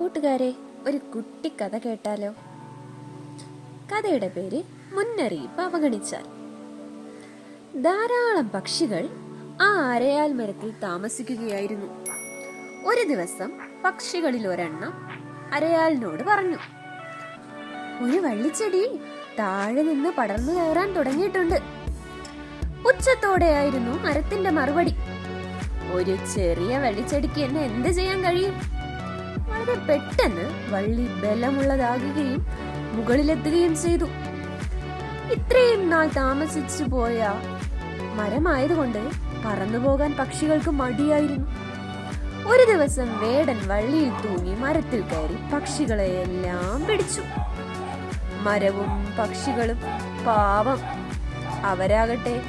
കൂട്ടുകാരെ ഒരു കുട്ടി കഥ കേട്ടാലോ? കഥയുടെ പേര് മുന്നറിയിപ്പ് അവഗണിച്ചാൽ. ധാരാളം പക്ഷികൾ ആ അരയാൽ മരത്തിൽ താമസിക്കുകയായിരുന്നു. ഒരു ദിവസം പക്ഷികളിൽ ഒരെണ്ണം അരയാലിനോട് പറഞ്ഞു ഒരു വള്ളിച്ചെടി താഴെ നിന്ന് പടർന്നു കയറാൻ തുടങ്ങിയിട്ടുണ്ട്. ഉച്ചത്തോടെയായിരുന്നു മരത്തിന്റെ മറുപടി. ഒരു ചെറിയ വള്ളിച്ചെടിക്ക് എന്നെ എന്ത് ചെയ്യാൻ കഴിയും? വളരെ പെട്ടെന്ന് വള്ളി ബലമുള്ളതാകുകയും മുകളിലെത്തുകയും ചെയ്തു. ഇത്രയും നാൾ താമസിച്ചു പോയ മരമായതുകൊണ്ട് പറന്നുപോകാൻ പക്ഷികൾക്ക് മടിയായിരുന്നു. ഒരു ദിവസം വേടൻ വള്ളിയിൽ തൂങ്ങി മരത്തിൽ കയറി പക്ഷികളെ എല്ലാം പിടിച്ചു. മരവും പക്ഷികളും പാവം. അവരാകട്ടെ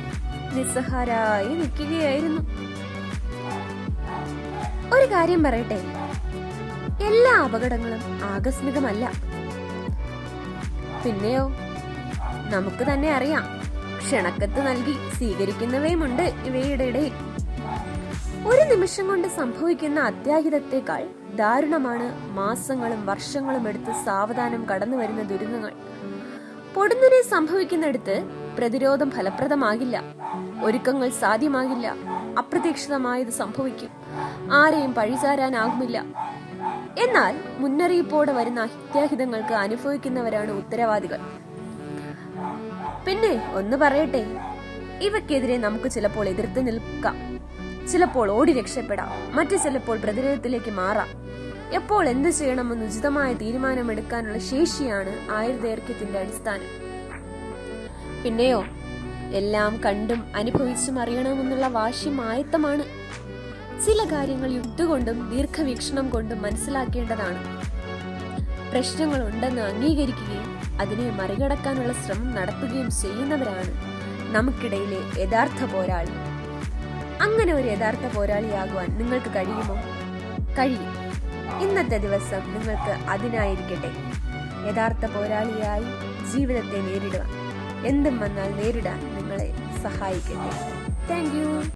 നിസ്സഹാരായി നിൽക്കുകയായിരുന്നു. ഒരു കാര്യം പറയട്ടെ? എല്ലാ അപകടങ്ങളും ആകസ്മികമല്ല. പിന്നെയോ നമുക്ക് തന്നെ അറിയാം. ക്ഷണക്കത്ത് നൽകി സ്വീകരിക്കുന്നവയുമുണ്ട് ഇവയുടെ ഇടയിൽ ഒരു നിമിഷം കൊണ്ട് സംഭവിക്കുന്ന അത്യാഹിതത്തെക്കാൾ ദാരുണമാണ് മാസങ്ങളും വർഷങ്ങളും എടുത്ത് സാവധാനം കടന്നു വരുന്ന ദുരന്തങ്ങൾ പൊടുന്നനെ സംഭവിക്കുന്നിടത്ത് പ്രതിരോധം ഫലപ്രദമാകില്ല. ഒരുക്കങ്ങൾ സാധ്യമാകില്ല. അപ്രതീക്ഷിതമായത് സംഭവിക്കും. ആരെയും പഴിചാരാനാകുമില്ല. എന്നാൽ മുന്നറിയിപ്പോടെ വരുന്ന അത്യാഹിതങ്ങൾക്ക് അനുഭവിക്കുന്നവരാണ് ഉത്തരവാദികൾ. പിന്നെ ഒന്ന് പറയട്ടെ ഇവക്കെതിരെ നമുക്ക് ചിലപ്പോൾ എതിർത്ത് നിൽക്കാം. ചിലപ്പോൾ ഓടി രക്ഷപ്പെടാം. മറ്റു ചിലപ്പോൾ പ്രതിരോധത്തിലേക്ക് മാറാം. എപ്പോൾ എന്ത് ചെയ്യണമെന്ന് ഉചിതമായ തീരുമാനമെടുക്കാനുള്ള ശേഷിയാണ് ആയുർദൈർഘ്യത്തിന്റെ അടിസ്ഥാനം. പിന്നെയോ എല്ലാം കണ്ടും അനുഭവിച്ചും അറിയണമെന്നുള്ള വാശി മായത്തമാണ് ചില കാര്യങ്ങൾ യുദ്ധകൊണ്ടും ദീർഘവീക്ഷണം കൊണ്ടും മനസ്സിലാക്കേണ്ടതാണ്. പ്രശ്നങ്ങൾ ഉണ്ടെന്ന് അംഗീകരിക്കുകയും അതിനെ മറികടക്കാനുള്ള ശ്രമം നടത്തുകയും ചെയ്യുന്നവരാണ് നമുക്കിടയിലെ യഥാർത്ഥ പോരാളി. അങ്ങനെ ഒരു യഥാർത്ഥ പോരാളിയാകുവാൻ നിങ്ങൾക്ക് കഴിയുമോ? കഴിയും. ഇന്നത്തെ ദിവസം നിങ്ങൾക്ക് അതിനായിരിക്കട്ടെ. യഥാർത്ഥ പോരാളിയായി ജീവിതത്തെ നേരിടുക എന്തും വന്നാൽ നേരിടാൻ നിങ്ങളെ സഹായിക്കട്ടെ. താങ്ക്